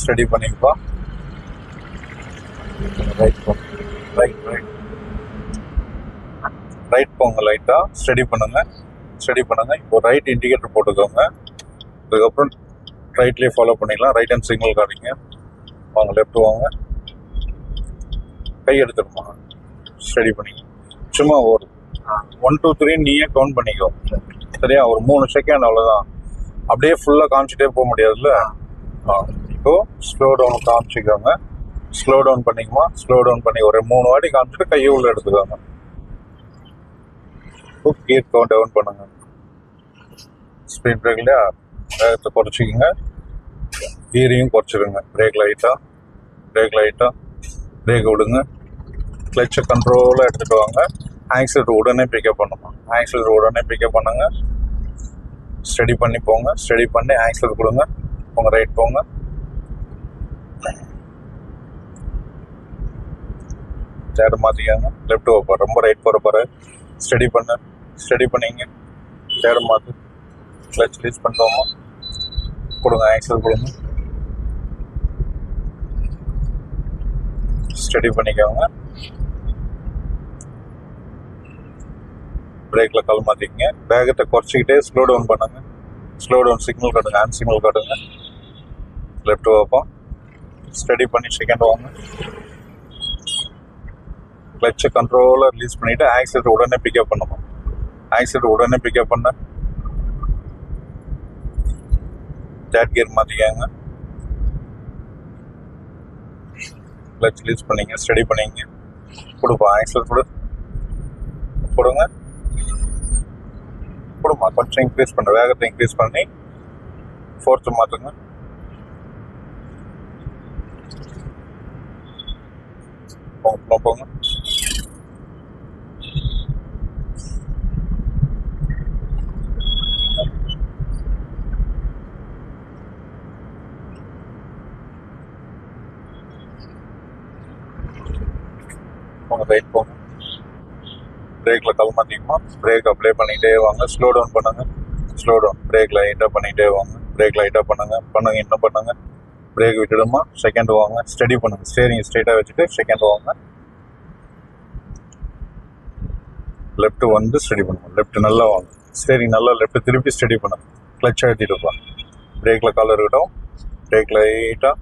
Study பண்ணிப்பா right போ right right right போங்க லைட்டாக ஸ்டடி பண்ணுங்க. ஸ்டடி பண்ணுங்க. இப்போ ரைட் இண்டிகேட்டர் போட்டுக்கோங்க. அதுக்கப்புறம் ரைட்லேயே ஃபாலோ பண்ணிக்கலாம் ரைட் ஹேண்ட் சிக்னல் காட்டிங்க வாங்க லெஃப்ட் வாங்க. கை எடுத்துருமா ஸ்டடி பண்ணிங்க சும்மா ஒரு ஒன் டூ த்ரீ நீயே கவுண்ட் பண்ணிக்கோ. சரியா? ஒரு மூணு செகண்ட் அவ்வளோதான் அப்படியே ஃபுல்லாக காமிச்சிட்டே போக முடியாதுல்ல? ஸோ ஸ்லோ டவுன் காமிச்சிக்கோங்க. ஸ்லோ டவுன் பண்ணிக்குமா? ஸ்லோ டவுன் பண்ணி ஒரு மூணு வாட்டி காமிச்சிட்டு கையை உள்ள எடுத்துக்கோங்க. கீட் கவுண்ட் டவுன் பண்ணுங்க. ஸ்பீட் பிரேக்ல வேகத்தை குறைச்சிக்கோங்க. கீரையும் குறைச்சிருங்க. பிரேக் லைட்டாக பிரேக் லைட்டாக பிரேக் விடுங்க. கிளச்சை கண்ட்ரோலாக எடுத்துகிட்டு வாங்க. ஆக்சிலேட்டர் உடனே பிக்கப் பண்ணுமா? ஆக்சிலேட்டர் உடனே பிக்கப் பண்ணுங்க. ஸ்டடி பண்ணி போங்க. ஸ்டடி பண்ணி ஆக்சிலேட்டர் கொடுங்க. உங்கள் ரைட் போங்க. சேர் மாற்றிக்காங்க லெஃப்ட் போகிற ரொம்ப ரைட் போகிற பாரு ஸ்டடி பண்ணு. ஸ்டடி பண்ணிங்க. சேர் மாற்று கிளச் ரிலீஸ் பண்ணுறோமா கொடுங்க ஆக்சல் கொடுங்க. ஸ்டடி பண்ணிக்கோங்க. பிரேக்கில் கால் மாற்றிக்கங்க வேகத்தை குறைச்சிக்கிட்டே ஸ்லோ டவுன் பண்ணுங்க. ஸ்லோ டவுன் சிக்னல் காட்டுங்க. ஹேண்ட் சிக்னல் காட்டுங்க. லெஃப்ட் வைப்போம் ஸ்டடி பண்ணி செகண்ட் வாங்க கிளச்சை கண்ட்ரோலாக ரிலீஸ் பண்ணிவிட்டு ஆக்சிலேட்டர் உடனே பிக்கப் பண்ணணும். ஆக்சிலேட்டர் உடனே பிக்கப் பண்ண. தேர்ட் கியர் மாற்றிக்காங்க கிளச் ரிலீஸ் பண்ணீங்க ஸ்டடி பண்ணீங்க. கொடுப்போம் ஆக்சிலேட்டர் கொடு. கொடுங்க. கொடுமா கொஞ்சம் இன்க்ரீஸ் பண்ண வேகத்தை இன்க்ரீஸ் பண்ணி ஃபோர்த்து மாற்றுங்க போங்க போங்க. போங்க ரைட் போங்க. பிரேக்கில் கால் மாற்றிக்குமா பிரேக் அப்ளை பண்ணிகிட்டே வாங்க. ஸ்லோ டவுன் பண்ணுங்க. ஸ்லோ டவுன் பிரேக் லைட்டாக பண்ணிகிட்டே வாங்க. பிரேக் லைட்டாக பண்ணுங்க. பண்ணுங்க இன்னும் பண்ணுங்கள் பிரேக் விட்டுடுமா? செகண்ட் வாங்க. ஸ்டடி பண்ணுங்க. ஸ்டேரிங் ஸ்ட்ரெயிட்டாக வச்சுட்டு செகண்ட் வாங்க. லெஃப்ட் வந்து ஸ்டடி பண்ணுங்க. லெஃப்ட் நல்லா வாங்க. ஸ்டேரிங் நல்லா லெஃப்ட் திருப்பி ஸ்டடி பண்ணுங்க. கிளச் அழுத்திட்டுப்பா பிரேக்கில் கால் இருக்கட்டும். பிரேக் லைட்டாக